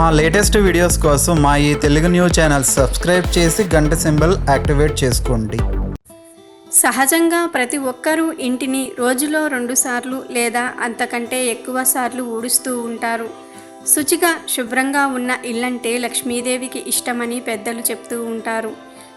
మా latest videos కోసం మా ఈ తెలుగు న్యూస్ ఛానల్ సబ్స్క్రైబ్ చేసి గంట సింబల్ యాక్టివేట్ చేసుకోండి. సహజంగా ప్రతి ఒక్కరూ ఇంటిని రోజులో రెండుసార్లు లేదా అంతకంటే ఎక్కువ సార్లు ఊడుస్తూ ఉంటారు. శుచిగా శుభ్రంగా ఉన్న ఇల్లంటే లక్ష్మీదేవికి ఇష్టమని పెద్దలు చెప్తూ ఉంటారు.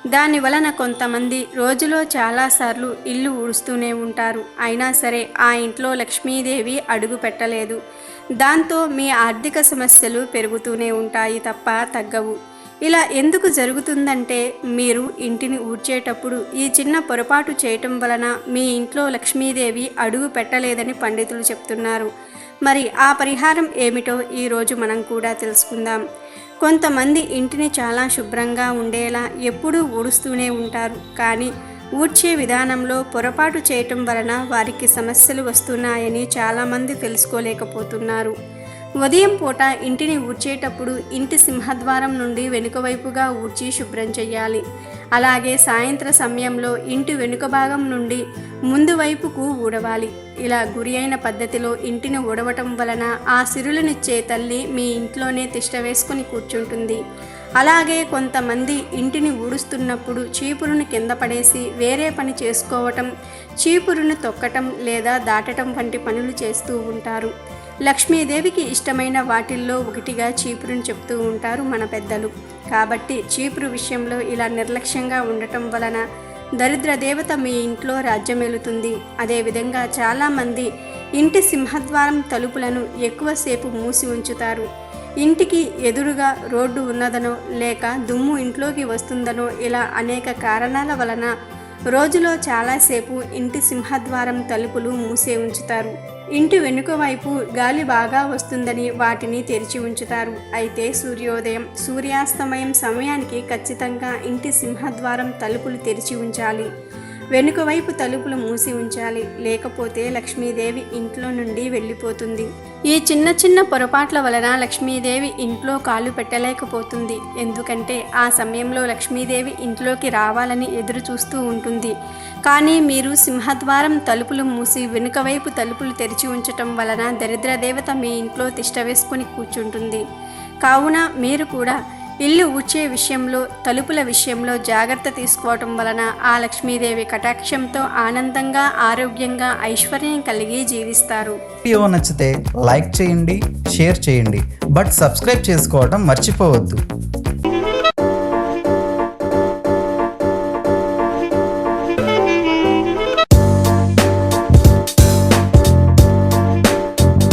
దాని వలన కొంతమంది రోజులో చాలాసార్లు ఇల్లు ఊడుస్తూనే ఉంటారు. అయినా సరే ఆ ఇంట్లో లక్ష్మీదేవి అడుగు పెట్టలేదు. దాంతో మీ ఆర్థిక సమస్యలు పెరుగుతూనే ఉంటాయి తప్ప తగ్గవు. ఇలా ఎందుకు జరుగుతుందంటే మీరు ఇంటిని ఊడ్చేటప్పుడు ఈ చిన్న పొరపాటు చేయటం వలన మీ ఇంట్లో లక్ష్మీదేవి అడుగు పెట్టలేదని పండితులు చెప్తున్నారు. మరి ఆ పరిహారం ఏమిటో ఈరోజు మనం కూడా తెలుసుకుందాం. కొంతమంది ఇంటిని చాలా శుభ్రంగా ఉండేలా ఎప్పుడూ ఊడుస్తూనే ఉంటారు. కానీ ఊడ్చే విధానంలో పొరపాటు చేయటం వలన వారికి సమస్యలు వస్తున్నాయని చాలామంది తెలుసుకోలేకపోతున్నారు. ఉదయం పూట ఇంటిని ఊడ్చేటప్పుడు ఇంటి సింహద్వారం నుండి వెనుక వైపుగా ఊడ్చి శుభ్రం చేయాలి అలాగే సాయంత్ర సమయంలో ఇంటి వెనుక భాగం నుండి ముందు వైపుకు ఊడవాలి. ఇలా గురి అయిన పద్ధతిలో ఇంటిని ఊడవటం వలన ఆ సిరులనిచ్చే తల్లి మీ ఇంట్లోనే తిష్ట వేసుకుని కూర్చుంటుంది. అలాగే కొంతమంది ఇంటిని ఊడుస్తున్నప్పుడు చీపురును కింద పడేసి వేరే పని చేసుకోవటం చీపురును తొక్కటం లేదా దాటటం వంటి పనులు చేస్తూ ఉంటారు. లక్ష్మీదేవికి ఇష్టమైన వాటిల్లో ఒకటిగా చీపురుని చెప్తూ ఉంటారు మన పెద్దలు. కాబట్టి చీపురు విషయంలో ఇలా నిర్లక్ష్యంగా ఉండటం వలన దరిద్ర దేవత మీ ఇంట్లో రాజ్యమేలుతుంది. అదేవిధంగా చాలామంది ఇంటి సింహద్వారం తలుపులను ఎక్కువసేపు మూసి ఉంచుతారు. ఇంటికి ఎదురుగా రోడ్డు ఉన్నదనో లేక దుమ్ము ఇంట్లోకి వస్తుందనో ఇలా అనేక కారణాల వలన రోజులో చాలాసేపు ఇంటి సింహద్వారం తలుపులు మూసే ఉంచుతారు. ఇంటి వెనుక వైపు గాలి బాగా వస్తుందని వాటిని తెరిచి ఉంచుతారు. అయితే సూర్యోదయం సూర్యాస్తమయం సమయానికి ఖచ్చితంగా ఇంటి సింహద్వారం తలుపులు తెరిచి ఉంచాలి. వెనుక వైపు తలుపులు మూసి ఉంచాలి. లేకపోతే లక్ష్మీదేవి ఇంట్లో నుండి వెళ్ళిపోతుంది. ఈ చిన్న చిన్న పొరపాట్ల వలన లక్ష్మీదేవి ఇంట్లో కాలు పెట్టలేకపోతుంది. ఎందుకంటే ఆ సమయంలో లక్ష్మీదేవి ఇంట్లోకి రావాలని ఎదురు చూస్తూ ఉంటుంది. కానీ మీరు సింహద్వారం తలుపులు మూసి వెనుక వైపు తలుపులు తెరిచి ఉంచటం వలన దరిద్ర దేవత మీ ఇంట్లో తిష్టవేసుకుని కూర్చుంటుంది. కావున మీరు కూడా ఇల్లు ఊడ్చే విషయంలో తలుపుల విషయంలో జాగ్రత్త తీసుకోవటం వలన ఆ లక్ష్మీదేవి కటాక్షంతో ఆనందంగా ఆరోగ్యంగా ఐశ్వర్యం కలిగి జీవిస్తారు. వీడియో నచ్చితే లైక్ చేయండి షేర్ చేయండి. బట్ సబ్స్క్రైబ్ చేసుకోవడం మర్చిపోవద్దు.